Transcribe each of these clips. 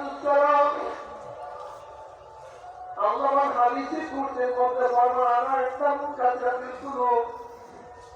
আফসোস করো আল্লাহ হাদিসে করতে করতে পারব আনা একটা শুনো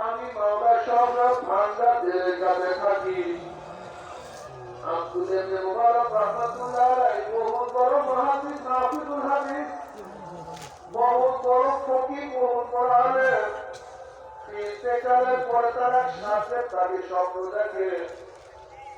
আমি মাওলা সব ভান্ডার জায়গাতে থাকি আব্দুল ইবনে মুবারক রাহমাতুল্লাহ আলাইহি বহুত বড় মুহাদ্দিস নাফিজুল হাদিস বহুত বড় ফকিহ বহুত বড় আলেম ইন্তেকালের পরে তারা সাথে তাকে স্বপ্ন দেখে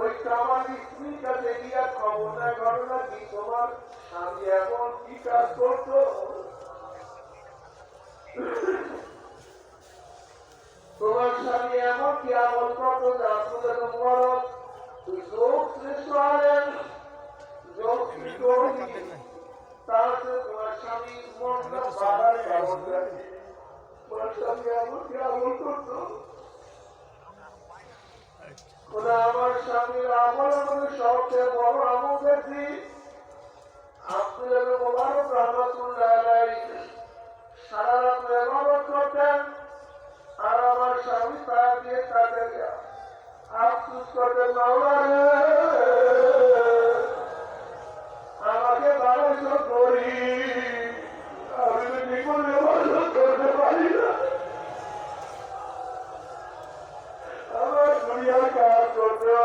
ওই কামার স্ত্রীর কাছে গিয়া খবর ঘটনা কি তোমার? স্বামী এমন কি কাজ করতো তোমার স্বামী এমন কি আমল করতো যে আসলে তোমার যোগ শ্রেষ্ঠ আলেন যোগ শ্রেষ্ঠ তার তোমার স্বামী মনটা বাড়ার তোমার স্বামী এমন কি আমল করতো? আমার স্বামীর আমার আমাদের সবচেয়ে বড় আমল দেখি। আব্দুল মোবারক রহমতুল্লাহ সারা রাত করতেন আর আমার স্বামী তার দিয়ে তাদের আফসুস করতেন মাওলা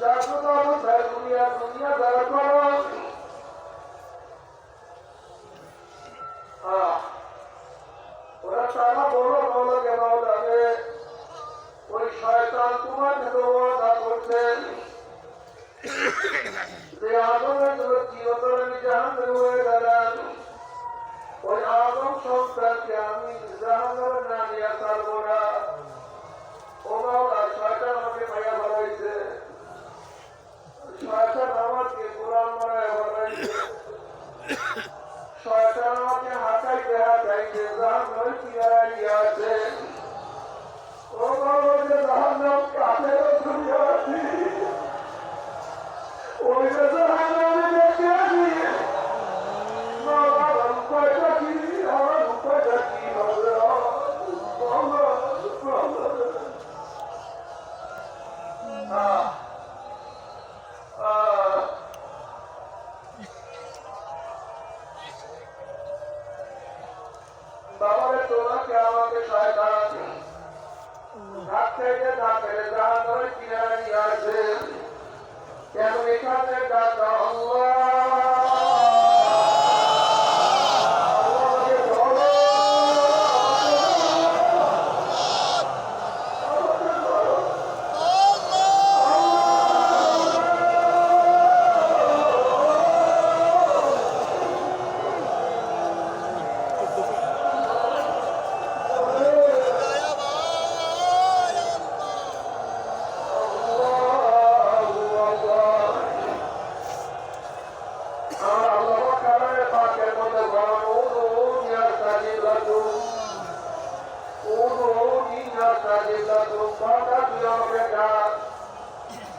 Tako da mu se dunia, dunia, da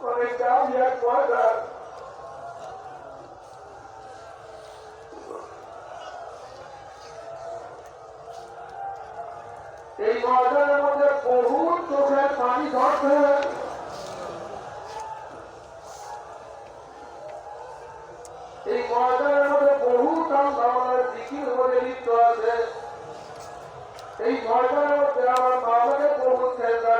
ময়দান অনেক দামি এক ময়দান এই ময়দানের মধ্যে বহু চোখের পানি ধরছে এই ময়দানের মধ্যে বহু দাম আমাদের মধ্যে আমার মামাকে বহু চেষ্টা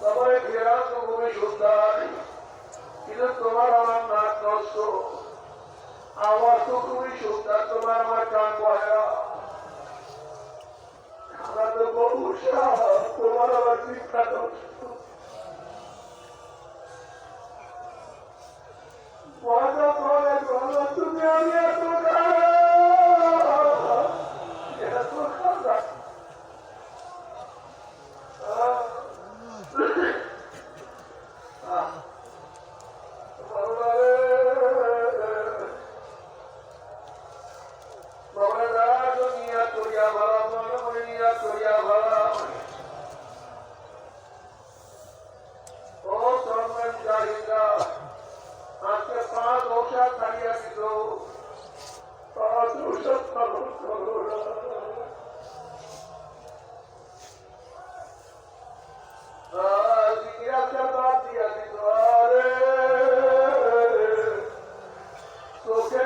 সবাই ফেরা তো খুবই সুন্দর কিন্তু তোমার আমার নাক নষ্ট আমার তো খুবই সুন্দর তোমার আমার কান বয়া আমরা তো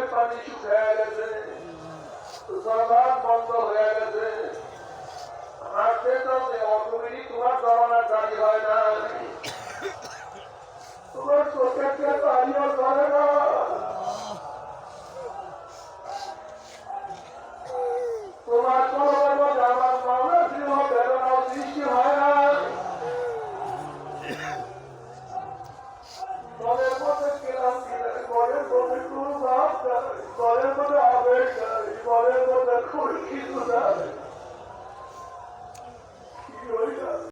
কলের পানি শুকিয়ে গেছে। জবান বন্ধ হয়ে গেছে। হাতে তো অটোমেটিক তোমার জমানা জারি হয় না। তোমার চোখের পানিও ধরে না। তোমার